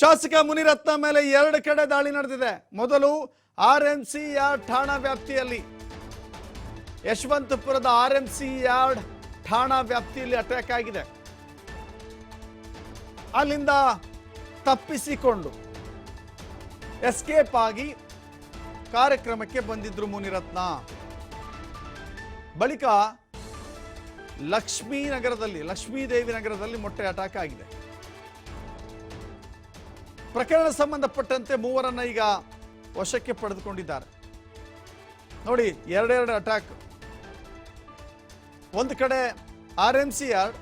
ಶಾಸಕ ಮುನಿರತ್ನ ಮೇಲೆ ಎರಡು ಕಡೆ ದಾಳಿ ನಡೆದಿದೆ. ಮೊದಲು ಆರ್ ಎಂ ಸಿ ಯಾರ್ಡ್ ಠಾಣಾ ವ್ಯಾಪ್ತಿಯಲ್ಲಿ, ಯಶವಂತಪುರದ ಆರ್ ಎಂ ಸಿ ಯಾರ್ಡ್ ಠಾಣಾ ವ್ಯಾಪ್ತಿಯಲ್ಲಿ ಅಟ್ಯಾಕ್ ಆಗಿದೆ. ಅಲ್ಲಿಂದ ತಪ್ಪಿಸಿಕೊಂಡು ಎಸ್ಕೇಪ್ ಆಗಿ ಕಾರ್ಯಕ್ರಮಕ್ಕೆ ಬಂದಿದ್ರು ಮುನಿರತ್ನ. ಬಳಿಕ ಲಕ್ಷ್ಮೀ ನಗರದಲ್ಲಿ, ಲಕ್ಷ್ಮೀದೇವಿ ನಗರದಲ್ಲಿ ಮೊಟ್ಟೆ ಅಟ್ಯಾಕ್ ಆಗಿದೆ. ಪ್ರಕರಣ ಸಂಬಂಧಪಟ್ಟಂತೆ ಮೂವರನ್ನ ಈಗ ವಶಕ್ಕೆ ಪಡೆದುಕೊಂಡಿದ್ದಾರೆ. ನೋಡಿ, ಎರಡೆರಡು ಅಟ್ಯಾಕ್ ಒಂದು ಕಡೆ ಆರ್ ಎಂ ಸಿ ಯಾರ್ಡ್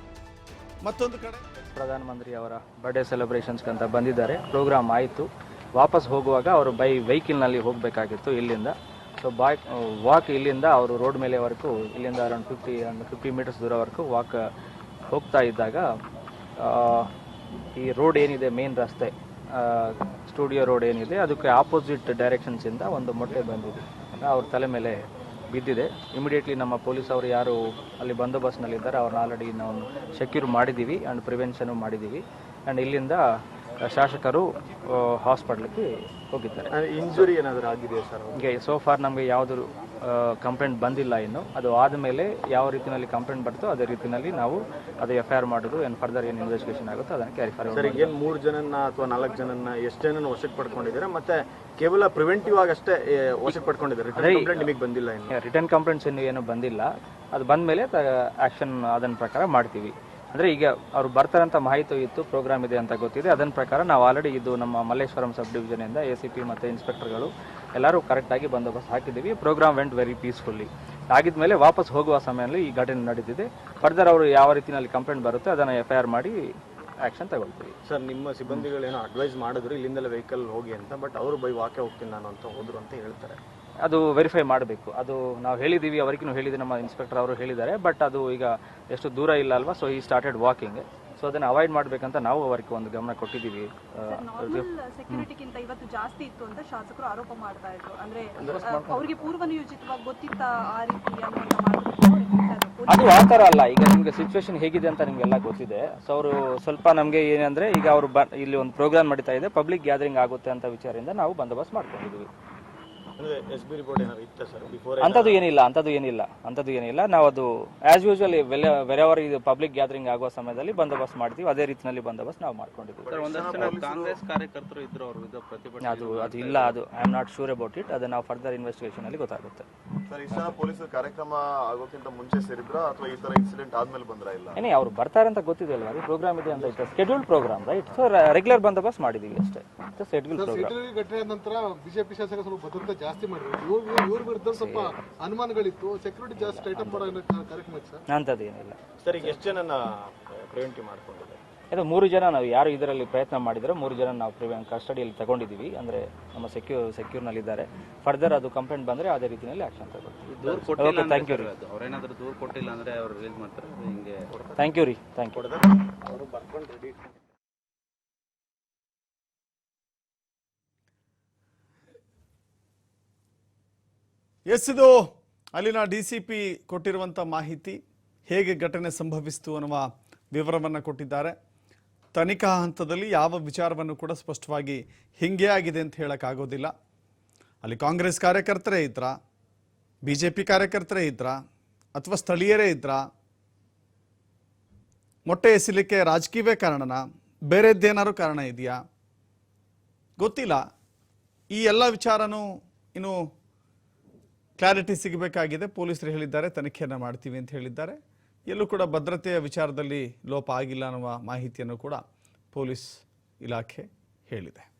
ಮತ್ತೊಂದು ಕಡೆ ಪ್ರಧಾನಮಂತ್ರಿ ಅವರ ಬರ್ಡೇ ಸೆಲೆಬ್ರೇಷನ್ಸ್ಗೆ ಅಂತ ಬಂದಿದ್ದಾರೆ. ಪ್ರೋಗ್ರಾಮ್ ಆಯಿತು. ವಾಪಸ್ ಹೋಗುವಾಗ ಅವರು ಬೈ ವೆಹಿಕಲ್ನಲ್ಲಿ ಹೋಗಬೇಕಾಗಿತ್ತು ಇಲ್ಲಿಂದ. ಸೊ ಬಾಯ್ ವಾಕ್ ಇಲ್ಲಿಂದ ಅವರು ರೋಡ್ ಮೇಲೆವರೆಗೂ ಇಲ್ಲಿಂದ ಅರೌಂಡ್ ಫಿಫ್ಟಿ ಫಿಫ್ಟಿ ಮೀಟರ್ಸ್ ದೂರವರೆಗೂ ವಾಕ್ ಹೋಗ್ತಾ ಇದ್ದಾಗ ಈ ರೋಡ್ ಏನಿದೆ ಮೇನ್ ರಸ್ತೆ. ಸ್ಟುಡಿಯೋ ರೋಡ್ ಏನಿದೆ, ಅದಕ್ಕೆ ಆಪೋಸಿಟ್ ಡೈರೆಕ್ಷನ್ಸಿಂದ ಒಂದು ಮೊಟ್ಟೆ ಬಂದಿದೆ. ಅವ್ರ ತಲೆ ಮೇಲೆ ಬಿದ್ದಿದೆ. ಇಮಿಡಿಯೇಟ್ಲಿ ನಮ್ಮ ಪೊಲೀಸ್ ಅವರು ಯಾರು ಅಲ್ಲಿ ಬಂದೋಬಸ್ತ್ನಲ್ಲಿದ್ದಾರೆ, ಅವ್ರನ್ನ ಆಲ್ರೆಡಿ ನಾವು ಸೆಕ್ಯೂರ್ ಮಾಡಿದ್ದೀವಿ ಆ್ಯಂಡ್ ಪ್ರಿವೆನ್ಷನು ಮಾಡಿದ್ದೀವಿ. ಆ್ಯಂಡ್ ಇಲ್ಲಿಂದ ಶಾಸಕರು ಹಾಸ್ಪಿಟ್ಲಿಗೆ ಹೋಗಿದ್ದಾರೆ. ಇಂಜುರಿ ಏನಾದರೂ ಆಗಿದೆಯಾ ಸರ್ ಈಗ ಸೋ ಫಾರ್ ನಮಗೆ ಯಾವುದು ಕಂಪ್ಲೇಂಟ್ ಬಂದಿಲ್ಲ ಇನ್ನು. ಅದು ಆದಮೇಲೆ ಯಾವ ರೀತಿಯಲ್ಲಿ ಕಂಪ್ಲೇಂಟ್ ಬರ್ತೋ ಅದೇ ರೀತಿಯಲ್ಲಿ ನಾವು ಅದು ಎಫ್ ಐ ಆರ್ ಮಾಡೋದು ಏನು ಫರ್ದರ್ ಏನು ಇನ್ವೆಸ್ಟಿಗೇಷನ್ ಆಗುತ್ತೋ ಅದನ್ನು ಫಾರ್ ಸರ್ ಏನು ಮೂರು ಜನನ ಅಥವಾ ನಾಲ್ಕು ಜನನ ಎಷ್ಟು ಜನನ ವಶಕ್ಕೆ ಪಡ್ಕೊಂಡಿದ್ದಾರೆ? ಮತ್ತೆ ಕೇವಲ ಪ್ರಿವೆಂಟಿವ್ ಆಗಷ್ಟೇ ಅಷ್ಟೇ ವಶಕ್ಕೆ ಪಡ್ಕೊಂಡಿದ್ದಾರೆ? ಕಂಪ್ಲೇಂಟ್ ನಿಮಗೆ ಬಂದಿಲ್ಲ ಇನ್ನು. ರಿಟರ್ನ್ ಕಂಪ್ಲೇಂಟ್ಸ್ ಇನ್ನೂ ಏನು ಬಂದಿಲ್ಲ. ಅದು ಬಂದ ಮೇಲೆ ಆ್ಯಕ್ಷನ್ ಅದನ್ನ ಪ್ರಕಾರ ಮಾಡ್ತೀವಿ. ಅಂದರೆ ಈಗ ಅವ್ರು ಬರ್ತಾರಂತ ಮಾಹಿತಿ ಇತ್ತು ಪ್ರೋಗ್ರಾಮ್ ಇದೆ ಅಂತ ಗೊತ್ತಿದೆ. ಅದನ್ನ ಪ್ರಕಾರ ನಾವು ಆಲ್ರೆಡಿ ಇದು ನಮ್ಮ ಮಲ್ಲೇಶ್ವರಂ ಸಬ್ ಡಿವಿಷನಿಂದ ಎ ಸಿ ಪಿ ಮತ್ತು ಇನ್ಸ್ಪೆಕ್ಟರ್ಗಳು ಎಲ್ಲರೂ ಕರೆಕ್ಟಾಗಿ ಬಂದೋಬಸ್ತ್ ಹಾಕಿದ್ದೀವಿ. ಪ್ರೋಗ್ರಾಮ್ ವೆಂಟ್ ವೆರಿ ಪೀಸ್ಫುಲ್ಲಿ ಆಗಿದ್ಮೇಲೆ ವಾಪಸ್ ಹೋಗುವ ಸಮಯದಲ್ಲಿ ಈ ಘಟನೆ ನಡೆದಿದೆ ಫರ್ದರ್ ಅವರು ಯಾವ ರೀತಿಯಲ್ಲಿ ಕಂಪ್ಲೇಂಟ್ ಬರುತ್ತೆ ಅದನ್ನು ಎಫ್ ಐ ಆರ್ ಮಾಡಿ ಆ್ಯಕ್ಷನ್ ತಗೊಳ್ತೀವಿ. ಸರ್, ನಿಮ್ಮ ಸಿಬ್ಬಂದಿಗಳೇನೋ ಅಡ್ವೈಸ್ ಮಾಡಿದ್ರು, ಇಲ್ಲಿಂದಲೇ ವೆಹಿಕಲ್ ಹೋಗಿ ಅಂತ ಬಟ್ ಅವರು ಬೈ ವಾಕೆ ಹೋಗ್ತೀನಿ ನಾನು ಅಂತ ಹೋದ್ರು ಅಂತ ಹೇಳ್ತಾರೆ. ಅದು ವೆರಿಫೈ ಮಾಡಬೇಕು. ಅದು ನಾವು ಹೇಳಿದ್ದೀವಿ ಅವರಿಗೂ ಹೇಳಿದೆ ನಮ್ಮ ಇನ್ಸ್ಪೆಕ್ಟರ್ ಅವರು ಹೇಳಿದ್ದಾರೆ ಬಟ್ ಅದು ಈಗ ಎಷ್ಟು ದೂರ ಇಲ್ಲ ಅಲ್ವಾ ಸೊ ಈ ಸ್ಟಾರ್ಟೆಡ್ ವಾಕಿಂಗ್ ಸೊ ಅದನ್ನು ಅವಾಯ್ಡ್ ಮಾಡಬೇಕಂತ ನಾವು ಅವರಿಗೆ ಒಂದು ಗಮನ ಕೊಟ್ಟಿದ್ದೀವಿ. ಅದು ಆ ಥರ ಅಲ್ಲ ಈಗ ನಿಮಗೆ ಸಿಚುವೇಶನ್ ಹೇಗಿದೆ ಅಂತ ನಿಮಗೆಲ್ಲ ಗೊತ್ತಿದೆ. ಸೊ ಅವರು ಸ್ವಲ್ಪ ನಮಗೆ ಏನಂದ್ರೆ ಈಗ ಅವರು ಬ ಇಲ್ಲಿ ಒಂದು ಪ್ರೋಗ್ರಾಮ್ ನಡೀತಾ ಇದೆ ಪಬ್ಲಿಕ್ ಗ್ಯಾದರಿಂಗ್ ಆಗುತ್ತೆ ಅಂತ ವಿಚಾರದಿಂದ ನಾವು ಬಂದೋಬಸ್ತ್ ಮಾಡ್ಕೊಂಡಿದ್ದೀವಿ. ಎಸ್ ಬಿ ರಿಪೋರ್ಟ್ ಏನಾದ್ರು ಇತ್ತ ಸರ್ ಬಿಫೋರ್ ಅಂಥದ್ದು ಏನಿಲ್ಲ ಅಂಥದ್ದು ಏನಿಲ್ಲ ಅಂಥದ್ದು ಏನಿಲ್ಲ. ನಾವು ಅದು ಆಸ್ ಯೂಶ್ವಲಿ ವೆರೆವರ್ ಇದು ಪಬ್ಲಿಕ್ ಗ್ಯಾದರಿಂಗ್ ಆಗುವ ಸಮಯದಲ್ಲಿ ಬಂದೋಬಸ್ತ್ ಮಾಡ್ತೀವಿ. ಅದೇ ರೀತಿಯಲ್ಲಿ ಬಂದೋಬಸ್ತ್ ನಾವು ಮಾಡ್ಕೊಂಡಿದ್ದೀವಿ. ಒಂದಷ್ಟು ಜನ ಕಾಂಗ್ರೆಸ್ ಕಾರ್ಯಕರ್ತರು ಇದ್ರು ಅವ್ರ ವಿರುದ್ಧ ಪ್ರತಿಭಟನೆ ಅದು ಅದು ಇಲ್ಲ ಅದು I am not sure about it ಅದು ನಾವು ಫರ್ದರ್ ಇನ್ವೆಸ್ಟಿಗೇಷನ್ ಅಲ್ಲಿ ಗೊತ್ತಾಗುತ್ತೆ. ಸರ್ ಇಷ್ಟ ಪೊಲೀಸರು ಕಾರ್ಯಕ್ರಮ ಆಗೋಕ್ಕಿಂತ ಮುಂಚೆ ಸೇರಿದ್ರ ಅಥವಾ ಈ ತರ ಇನ್ಸಿಡೆಂಟ್ ಆದ್ಮೇಲೆ ಬಂದ್ರ ಇಲ್ಲ? ಏನೇ ಅವ್ರು ಬರ್ತಾರೆ ಅಂತ ಗೊತ್ತಿದೆ ಅಲ್ವಾ ರೀ ಪ್ರೋಗ್ರಾಮ್ ಇದೆ ಅಂತ ಇತ್ತು. Schedule programme right so regular ಬಂದೋಬಸ್ತ್ ಮಾಡಿದೀವಿ ಅಷ್ಟೇ. ಶೆಡ್ಯೂಲ್ ಪ್ರೋಗ್ರಾಮ್ ಸಿಟಿ ಘಟನೆ ನಂತರ ಬಿಜೆಪಿ ಶಾಸಕ ಸ್ವಲ್ಪ ಭದ್ರತೆ ಜಾಸ್ತಿ ಮಾಡಿದ್ರು. ಇವ್ರ ಇವ್ರ ವಿರುದ್ಧ ಸ್ವಲ್ಪ ಅನುಮಾನಗಳಿತ್ತು. ಸೆಕ್ಯೂರಿಟಿ ಜಾಸ್ತಿ ಐಟಮ್ ಮಾಡೋ ಕಾರ್ಯಕ್ರಮ ಇತ್ತು ಸರ್. ಅಂಥದ್ದು ಏನಿಲ್ಲ ಸರ್ ಈಗ ಎಷ್ಟು ಜನನ ಪ್ರಿವೆಂಟಿವ್ ಮಾಡ್ಕೊಂಡಿದ್ದಾರೆ? ಇದು ಮೂರು ಜನ ನಾವು ಯಾರು ಇದರಲ್ಲಿ ಪ್ರಯತ್ನ ಮಾಡಿದರೆ ಮೂರು ಜನ ನಾವು ಪ್ರಿವೆ ಕಸ್ಟಡಿಯಲ್ಲಿ ತಗೊಂಡಿದ್ದೀವಿ. ಅಂದರೆ ನಮ್ಮ ಸೆಕ್ಯೂ ಸೆಕ್ಯೂರ್ನಲ್ಲಿದ್ದಾರೆ ಫರ್ದರ್ ಅದು ಕಂಪ್ಲೇಂಟ್ ಬಂದರೆ ಅದೇ ರೀತಿಯಲ್ಲಿ ಆಕ್ಷನ್ ತಗೊಳ್ತೀವಿ. ದೂರ್ ಕೊಟ್ಟಿಲ್ಲ ಓಕೆ ಥ್ಯಾಂಕ್ ಯು ರೀ. ಅದು. ಅವ್ರೇನಾದ್ರೂ ದೂರ್ ಕೊಟ್ಟಿಲ್ಲ ಅಂದ್ರೆ ಅವ್ರು ರಿಲೀಸ್ ಮಾಡ್ತಾರೆ ಹಿಂಗೆ ಥ್ಯಾಂಕ್ ಯು ರೀ ಥ್ಯಾಂಕ್ ಯು ಅವರು ಬರ್ಕೊಂಡು ರೆಡಿ ಎಸ್ ಇದು ಅಲ್ಲಿನ ಡಿ ಸಿ ಪಿ ಕೊಟ್ಟಿರುವಂಥ ಮಾಹಿತಿ ಹೇಗೆ ಘಟನೆ ಸಂಭವಿಸಿತು ಅನ್ನುವ ವಿವರವನ್ನು ಕೊಟ್ಟಿದ್ದಾರೆ. ತನಿಖಾ ಹಂತದಲ್ಲಿ ಯಾವ ವಿಚಾರವನ್ನು ಕೂಡ ಸ್ಪಷ್ಟವಾಗಿ ಹಿಂಗೆ ಆಗಿದೆ ಅಂತ ಹೇಳೋಕ್ಕಾಗೋದಿಲ್ಲ. ಅಲ್ಲಿ ಕಾಂಗ್ರೆಸ್ ಕಾರ್ಯಕರ್ತರೇ ಇದ್ರಾ? ಬಿ ಜೆ ಪಿ ಕಾರ್ಯಕರ್ತರೇ ಇದ್ರಾ? ಅಥವಾ ಸ್ಥಳೀಯರೇ ಇದ್ರಾ? ಮೊಟ್ಟೆ ಎಸಿಲಿಕ್ಕೆ ರಾಜಕೀಯವೇ ಕಾರಣನಾ? ಬೇರೆದ್ದೇನಾದ್ರು ಕಾರಣ ಇದೆಯಾ? ಗೊತ್ತಿಲ್ಲ. ಈ ಎಲ್ಲ ವಿಚಾರನೂ ಇನ್ನು ಕ್ಲಾರಿಟಿ ಸಿಗಬೇಕಾಗಿದೆ. ಪೊಲೀಸರು ಹೇಳಿದ್ದಾರೆ, ತನಿಖೆಯನ್ನು ಮಾಡ್ತೀವಿ ಅಂತ ಹೇಳಿದ್ದಾರೆ. ಎಲ್ಲೂ ಕೂಡ ಭದ್ರತೆಯ ವಿಚಾರದಲ್ಲಿ ಲೋಪ ಆಗಿಲ್ಲ ಅನ್ನುವ ಮಾಹಿತಿಯನ್ನು ಕೂಡ ಪೊಲೀಸ್ ಇಲಾಖೆ ಹೇಳಿದೆ.